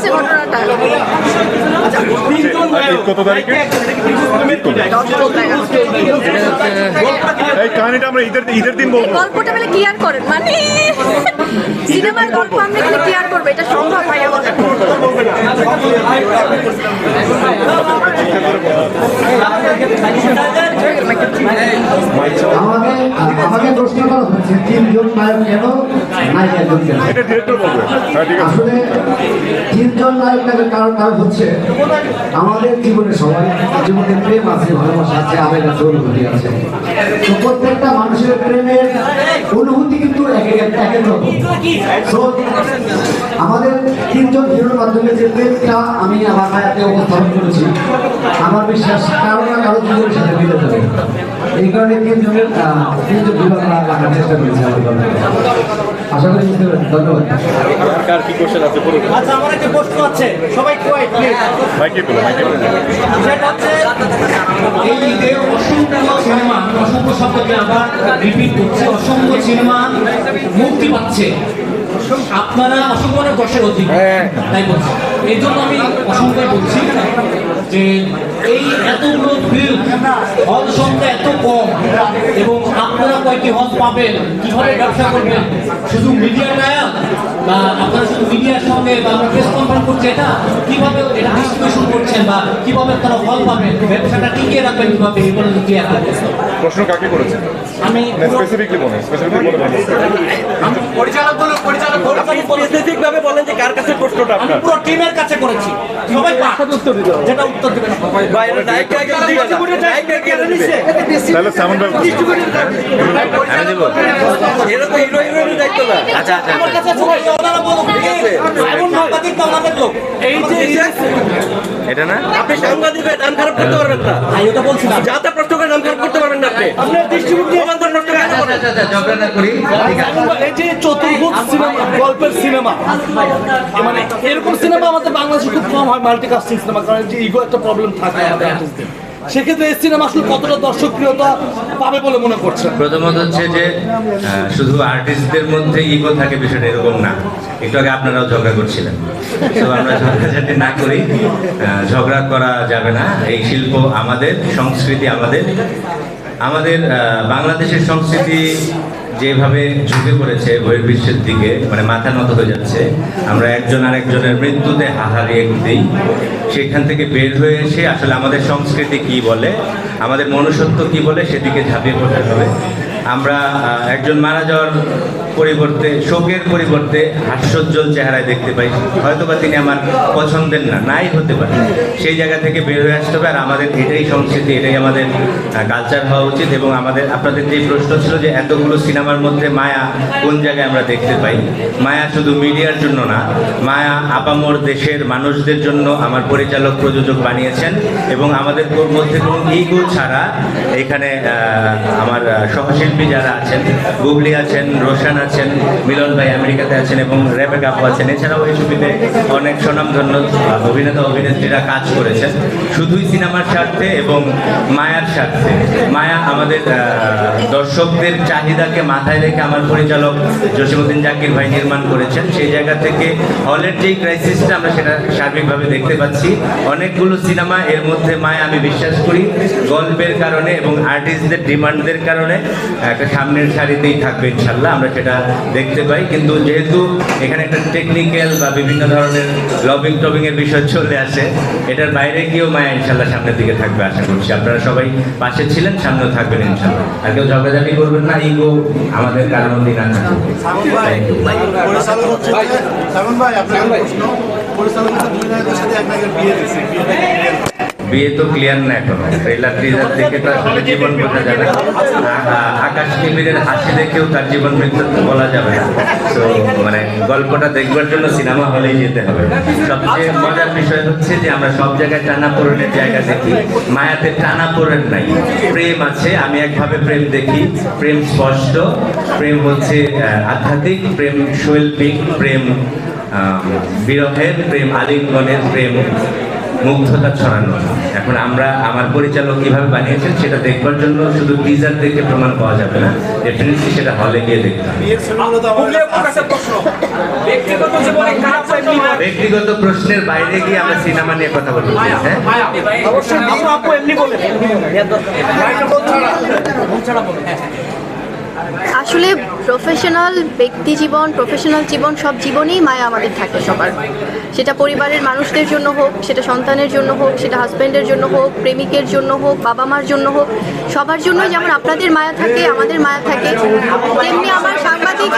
হয়েছে ঘটনাটা? কত তারিখে? এই কাহিনীটা আমরা ঈদের ঈদের দিন বলব। গল্পটা বলে ক্লিয়ার করেন? মানে সিনেমার গল্প আমরা এখানে ক্লিয়ার করব? এটা সম্ভব ভাই আমাদের আমাকে আমাকে প্রশ্ন করা হচ্ছে তিনজন নায়ক কেন নায়িকা একজন কেন? এটা ডিরেক্টর বলবে। হ্যাঁ আসলে তিনজন নায়ক নায়কের কারণ কারণ হচ্ছে? আমাদের জীবনে সবাই জীবনে প্রেম আছে ভালোবাসা আছে আবেগ আছে অনুভূতি আছে। তো প্রত্যেকটা মানুষের প্রেমের অনুভূতি কিন্তু আমাদের তিনজন হিরোর মাধ্যমে যে প্রেমটা আমি আমার মায়াতে উপস্থাপন করেছি, আমার বিশ্বাস কারও না কারও দুজন সাথে মিলে যাবে এই কারণে তিনজনের তিনজন বিভাগ চেষ্টা করেছি আমাদের। আশা করি বুঝতে পারছি ধন্যবাদ। কার কি কোশ্চেন আছে বলুন। আচ্ছা আমার একটা প্রশ্ন আছে। সবাই কোয়াইট প্লিজ মাইকে বলো মাইকে বলো সেটা হচ্ছে এই যে অসংখ্য সিনেমা অসংখ্য শব্দকে আবার রিপিট করছে অসংখ্য সিনেমা মুক্তি পাচ্ছে। আপনারা দর্শক অধিক। তাই বলছি। এই জন্য আমি অসংখ্য বলছি যে এই এতগুলো ফিল্ম সংখ্যা এত কম এবং আপনারা হল পাবেন কীভাবে ব্যবসা করবেন শুধু মিডিয়ার নায়ক বা আপনারা শুধু মিডিয়ার সঙ্গে বা প্রেস কনফারেন্স করছি এটা কীভাবে এটা ডিস্ট্রিবিউশন করছেন বা কীভাবে আপনারা হল পাবেন ব্যবসাটা টিকিয়ে রাখবেন কীভাবে এই বলে ক্লিয়ার করবেন প্রশ্ন কাকে করেছে আমি স্পেসিফিকলি বলে স্পেসিফিকলি বলে পরিচালক বলুন পরিচালক বলুন আপনি স্পেসিফিক ভাবে বলেন যে কার কাছে প্রশ্নটা আমি আপনার? পুরো টিমের কাছে করেছি। সবাই পাঠ যেটা উত্তর দেবেন। সবাই বাইরে নায়িকা আগে দিবে নায়িকা কে দিবে তাহলে সামন ভাই আমি দেব। এরা তো হিরো হিরোইনের দায়িত্ব না। আচ্ছা আচ্ছা আমার কাছে সবাই ওনারা বলুন এমন সাংবাদিক তো আমাদের লোক। এই যে এটা না? আপনি সাংবাদিক হয়ে নাম খারাপ করতে পারবেন না। ভাই ওটা বলছিলাম। যাতে প্রশ্ন করে নাম খারাপ করতে পারবেন না আপনি। আপনার দৃষ্টিভঙ্গি নষ্ট এই যে চতুর্ভুজ সিনেমা গল্পের সিনেমা মানে এরকম সিনেমা আমাদের বাংলাদেশে খুব কম হয় মাল্টিকাস্টিং সিনেমা কারণ যে ইগো একটা প্রবলেম থাকে আমাদের সেক্ষেত্রে এই সিনেমা আসলে কতটা দর্শকপ্রিয়তা পাবে বলে মনে করছেন? প্রথমত হচ্ছে যে শুধু আর্টিস্টদের মধ্যে ইগো থাকে বিষয়টা এরকম না। একটু আগে আপনারাও ঝগড়া করছিলেন। তো আমরা ঝগড়া যাতে না করি ঝগড়া করা যাবে না। এই শিল্প আমাদের সংস্কৃতি আমাদের। আমাদের বাংলাদেশের সংস্কৃতি যেভাবে ঝুঁকে পড়েছে বহির্বিশ্বের দিকে মানে মাথা নত হয়ে যাচ্ছে, আমরা একজন আর একজনের মৃত্যুতে হাহারিয়ে দিই সেখান থেকে বের হয়ে এসে আসলে আমাদের সংস্কৃতি কি বলে, আমাদের মনুষ্যত্ব কি বলে সেদিকে ঝাঁপিয়ে পড়তে হবে। আমরা একজন মারা যাওয়ার পরিবর্তে শোকের পরিবর্তে হাস্যোজ্জ্বল চেহারায় দেখতে পাই। হয়তো বা তিনি আমার পছন্দের না নাই হতে পারে। সেই জায়গা থেকে বের হয়ে আসতে হবে আর আমাদের এটাই সংস্কৃতি এটাই আমাদের কালচার হওয়া উচিত এবং আমাদের আপনাদের যে প্রশ্ন ছিল যে এতগুলো সিনেমার মধ্যে মায়া কোন জায়গায় আমরা দেখতে পাই? মায়া শুধু মিডিয়ার জন্য না মায়া আপামর দেশের মানুষদের জন্য আমার পরিচালক প্রযোজক বানিয়েছেন এবং আমাদের মধ্যে কোনো ইগো ছাড়া এখানে আমার আহ, সহশিল্পী যারা আছেন গুগলি আছেন রোশন আছেন মিলন ভাই আমেরিকাতে আছেন এবং রেবেক আপু আছেন এছাড়াও এই ছবিতে অনেক স্বনামধন্য আহ, অভিনেতা অভিনেত্রীরা কাজ করেছেন। শুধুই সিনেমার স্বার্থে এবং মায়ার স্বার্থে। মায়া আমাদের দর্শকদের চাহিদাকে মাথায় রেখে আমার পরিচালক জসিমুদ্দিন জাকির ভাই নির্মাণ করেছেন। সেই জায়গা থেকে হলের যেই ক্রাইসিসটা আমরা সেটা সার্বিকভাবে দেখতে পাচ্ছি। অনেকগুলো সিনেমা এর মধ্যে মায়া আমি বিশ্বাস করি গল্পের কারণে এবং আর্টিস্টদের ডিমান্ডদের কারণে। একটা সামনের সারিতেই থাকবে ইনশাল্লাহ আমরা সেটা দেখতে পাই। কিন্তু যেহেতু এখানে একটা টেকনিক্যাল বা বিভিন্ন ধরনের লবিং টবিং এর বিষয় চলে আসে এটার বাইরে গিয়েও মায়া ইনশাল্লাহ সামনের দিকে থাকবে আশা করছি। আপনারা সবাই পাশে ছিলেন সামনেও থাকবেন ইনশাল্লাহ আর কেউ ঝগড়াঝাটি করবেন না ইগো আমাদের কারণ না থাকবে পরিচালক হচ্ছে ভাই আপনার প্রশ্ন? পরিচালক হচ্ছে দুই নায়কের সাথে এক নায়কের বিয়ে? বিয়ে তো ক্লিয়ার না এখনও। ট্রেলার ট্রিজার দেখে তো আসলে জীবন বোঝা যাবে। আ- আ- আকাশ টিভির হাসি দেখেও তার জীবন মৃত্যু বলা যাবে না। তো মানে গল্পটা দেখবার জন্য সিনেমা হলেই যেতে হবে। সবচেয়ে মজার বিষয় হচ্ছে যে আমরা সব জায়গায় টানা পূরণের জায়গা দেখি। মায়াতে টানা পূরণ নাই। প্রেম আছে আমি একভাবে প্রেম দেখি। প্রেম স্পষ্ট প্রেম হচ্ছে আধ্যাত্মিক প্রেম শৈল্পিক প্রেম বিরহের প্রেম আলিঙ্গনের প্রেম। মুগ্ধতা ছড়ানো। এখন আমরা আমার পরিচালক কীভাবে বানিয়েছেন সেটা দেখবার জন্য শুধু টিজার দেখে প্রমাণ পাওয়া যাবে না। ডেফিনেটলি সেটা হলে গিয়ে দেখতে হবে। ব্যক্তিগত প্রশ্নের বাইরে গিয়ে আমরা সিনেমা নিয়ে কথা বলতে চাই, হ্যাঁ। আসলে প্রফেশনাল ব্যক্তি জীবন প্রফেশনাল জীবন সব জীবনেই মায়া আমাদের থাকে সবার। সেটা পরিবারের মানুষদের জন্য হোক, সেটা সন্তানের জন্য হোক, সেটা হাজব্যান্ডের জন্য হোক, প্রেমিকের জন্য হোক বাবা মার জন্য হোক, সবার জন্যই যেমন আপনাদের মায়া থাকে, আমাদের মায়া থাকে, তেমনি আমার সাংবাদিক,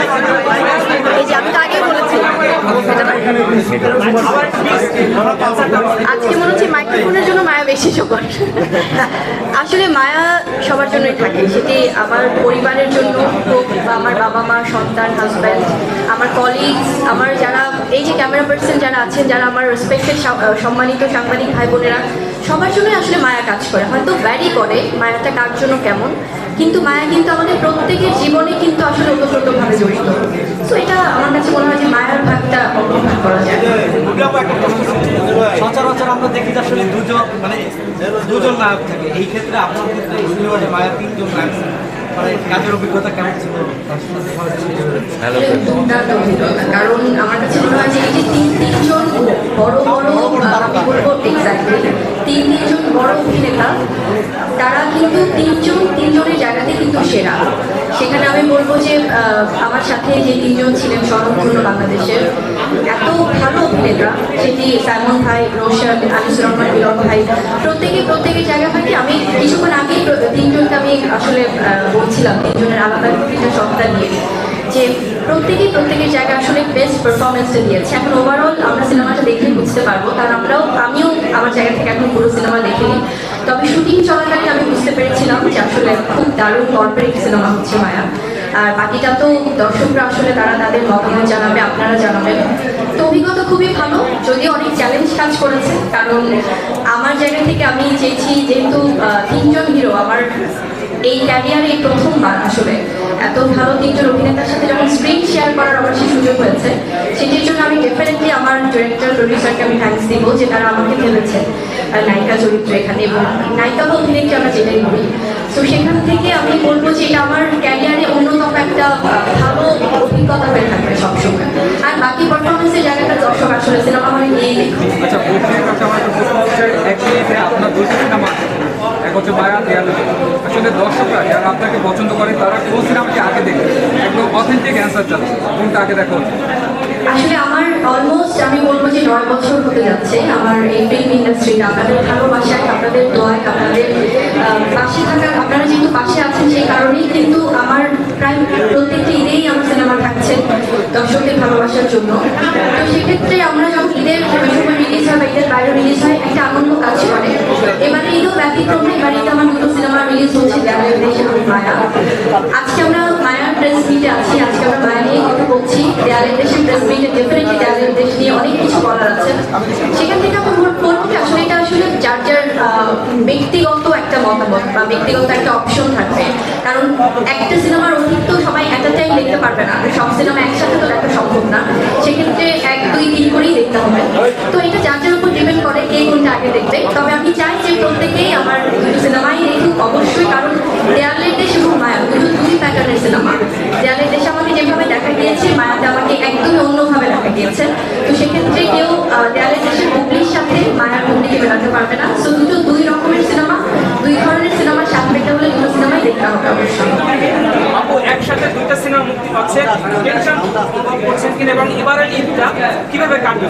এই যে আমি তো আগেই বলেছি, আজকে মনে হচ্ছে মাইক্রোফোনের জন্য মায়া বেশি সবার। আসলে মায়া সবার জন্যই থাকে। সেটি আমার পরিবারের জন্য হোক বা আমার বাবা মা, সন্তান হাজব্যান্ড আমার কলিগস আমার যারা, এই যে ক্যামেরা পার্সন যারা আছেন, যারা আমার রেসপেক্টেড সম্মানিত সাংবাদিক ভাই বোনেরা, সবার জন্যই আসলে মায়া কাজ করে। হয়তো ভ্যারি করে মায়াটা কার জন্য কেমন, কিন্তু মায়া কিন্তু আমাদের প্রত্যেকের জীবনে কিন্তু আসলে ওতপ্রোতভাবে জড়িত। তো এটা আমার কাছে মনে হয় যে মায়ার ভাগটা অপভাগ করা যায়। সচরাচর আমরা দেখি আসলে দুজন মানে দুজন নায়ক থাকে। এই ক্ষেত্রে আপনার ক্ষেত্রে তিনজন কাজের অভিজ্ঞতা কেমন ছিল? দুর্দান্ত অভিজ্ঞতা। কারণ আমার কাছে মনে হয় যে এই যে তিন তিনজন বড় বড় বলব এক্স্যাক্টলি তিন তিনজন বড় অভিনেতা, তারা কিন্তু তিনজন, তিনজনের জায়গাতে কিন্তু সেরা। সেখানে আমি বলব যে আমার সাথে যে তিনজন ছিলেন স্বনামধন্য বাংলাদেশের, এত ভালো অভিনেতা, সেটি সাইমন ভাই, রোশন আনিসুর রহমান মিলন ভাই, প্রত্যেকে প্রত্যেকের জায়গা থেকে আমি কিছুক্ষণ আগেই তিনজনকে আমি আসলে বলছিলাম, তিনজনের আলাদা তিনটা সত্তা নিয়ে। যে প্রত্যেকেই প্রত্যেকের জায়গায় আসলে বেস্ট পারফরমেন্সটা দিয়েছে। এখন ওভারঅল আমরা সিনেমাটা দেখে বুঝতে পারব। কারণ আমরাও, আমিও আমার জায়গা থেকে এখন পুরো সিনেমা দেখিনি। তবে শুটিং চলাকালীন আমি বুঝতে পেরেছিলাম যে আসলে খুব দারুণ গল্পের একটি সিনেমা হচ্ছে মায়া। আর বাকিটা তো দর্শকরা আসলে তারা তাদের মতামত জানাবে, আপনারা জানাবেন। তো অভিজ্ঞতা খুবই ভালো, যদিও অনেক চ্যালেঞ্জ কাজ করেছে, কারণ আমার জায়গা থেকে আমি চেয়েছি যেহেতু তিনজন হিরো আমার এই ক্যারিয়ারে এই প্রথমবার আসলে। এত ভালো তিনজন অভিনেতার সাথে যখন স্ক্রিন শেয়ার করার আমার সেই সুযোগ হয়েছে, সেটির জন্য আমি ডেফিনেটলি আমার ডিরেক্টর প্রডিউসারকে আমি থ্যাংকস দিব যে তারা আমাকে ভেবেছে নায়িকা চরিত্র এখানে এবং নায়িকা বা অভিনেত্রী আমরা যেটাই বলি। তো সেখান থেকে আমি বলব যে এটা আমার ক্যারিয়ারে অন্যতম একটা ভালো অভিজ্ঞতা হয়ে থাকবে সবসময় আর বাকি পারফরমেন্সের জায়গাটা দর্শক আসলে সিনেমা হলে গিয়েই দেখবে আচ্ছা বলছির কাছে আমার একটা প্রশ্ন হচ্ছে একই যে আপনার দুইটা সিনেমা আছে। এক হচ্ছে মায়া দেয়াল আসলে দর্শকরা যারা আপনাকে পছন্দ করে, তারা কোন সিনেমাটি আগে দেখে একদম অথেন্টিক অ্যান্সার চাচ্ছে। কোনটা আগে দেখা আসলে আমার অলমোস্ট আমি বলব যে নয় বছর হতে যাচ্ছে আমার এই ফিল্ম ইন্ডাস্ট্রিতে আপনাদের ভালোবাসায়, আপনাদের দোয়ায়, আপনাদের পাশে থাকা, আপনারা যেহেতু পাশে আছেন সেই কারণেই কিন্তু আমার প্রায় প্রত্যেকটি ঈদেই আমার সিনেমা থাকছে দর্শকদের ভালোবাসার জন্য। তো সেক্ষেত্রে আমরা যখন ঈদের সময় বাইরে রিলিজ হয়, একটা আনন্দ কাজ করে। এবারে ঈদও আমার সিনেমা রিলিজ হচ্ছে মায়া। আজকে আমরা মায়ার প্রেস মিটে আছি, আজকে আমরা মায়া নিয়ে কথা বলছি। দেশে প্রেস মিটে দেশ নিয়ে অনেক কিছু বলার আছে। সেখান থেকে আসলে এটা আসলে যার যার ব্যক্তিগত একটা মতামত বা ব্যক্তিগত একটা অপশন থাকবে। কারণ একটা সিনেমার অতীত তো সবাই একটা টাইম দেখতে পারবে না। সব সিনেমা একসাথে তো দেখা সম্ভব না। সেক্ষেত্রে এক, দুই, তিন করেই দেখতে হবে। তো এটা যার যার উপর ডিপেন্ড করে কে কোনটা আগে দেখবে। তবে আমি চাই যে প্রত্যেকেই আমার সিনেমাই দেখুক, অবশ্যই। কারণ দেয়ালের দেশ এবং মায়া, দুটো দুই প্যাটার্নের সিনেমা দেয়ালের দেশে আমাকে যেভাবে দেখা গিয়েছে, মায়াতে আমাকে একদমই অন্যভাবে গিয়েছে তো সেক্ষেত্রে কেউ আহ, দেয়ালের দেশের মুগলির সাথে মায়ার মুগলিকে মেলাতে পারবে না। সো দুটো দুই রকমের সিনেমা দুই ধরনের সিনেমার সাথে পেতে হলে দুটো সিনেমাই দেখতে হবে অবশ্যই। একসাথে দুইটা সিনেমা মুক্তি পাচ্ছে। টেনশন অনুভব করছেন কিনা এবং এবারের ঈদটা কীভাবে কাটবে?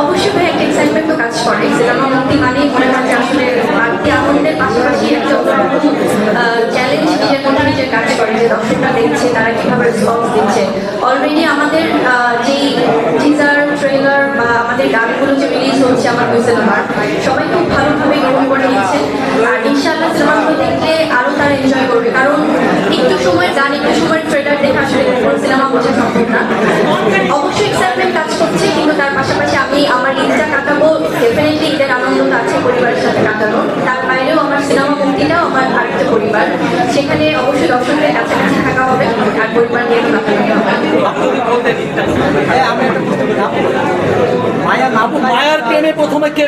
অবশ্যই ভাই একটা এক্সাইটমেন্ট তো কাজ করে। সিনেমা মুক্তি মনে হয় যে আসলে বাড়তি আনন্দের পাশাপাশি একটা চ্যালেঞ্জ নিজের মধ্যে নিজের কাজ করে যে দর্শকরা দেখছে তারা কীভাবে রেসপন্স দিচ্ছে অলরেডি আমাদের আহ, যেই টিজার ট্রেলার বা আমাদের গানগুলো যে রিলিজ হচ্ছে আমার সবাই খুব ভালোভাবে গ্রহণ করে নিচ্ছে। আর ইনশাআল্লাহ সিনেমাগুলো দেখলে আরও তারা এনজয় করবে। কারণ একটু সময় গান একটু সময় ট্রেলার দেখে আসলে পুরো সিনেমা বোঝা সম্ভব না। অবশ্যই এক্সাইটমেন্ট কাজ করছে কিন্তু তার পাশাপাশি আমি আমার ঈদটা কাটাবো। ডেফিনেটলি ঈদের আনন্দটা আছে পরিবারের সাথে কাটানো। তার বাইরেও আমার সিনেমা মুক্তিটাও আমার আরেকটা পরিবার। সেখানে অবশ্যই দর্শকদের কাছাকাছি থাকা হবে আর পরিবার নিয়ে কাটানো হবে হ্যাঁ আমি একটা প্রশ্ন করি আপু, মায়া আপু মায়ার প্রেমে প্রথমে কে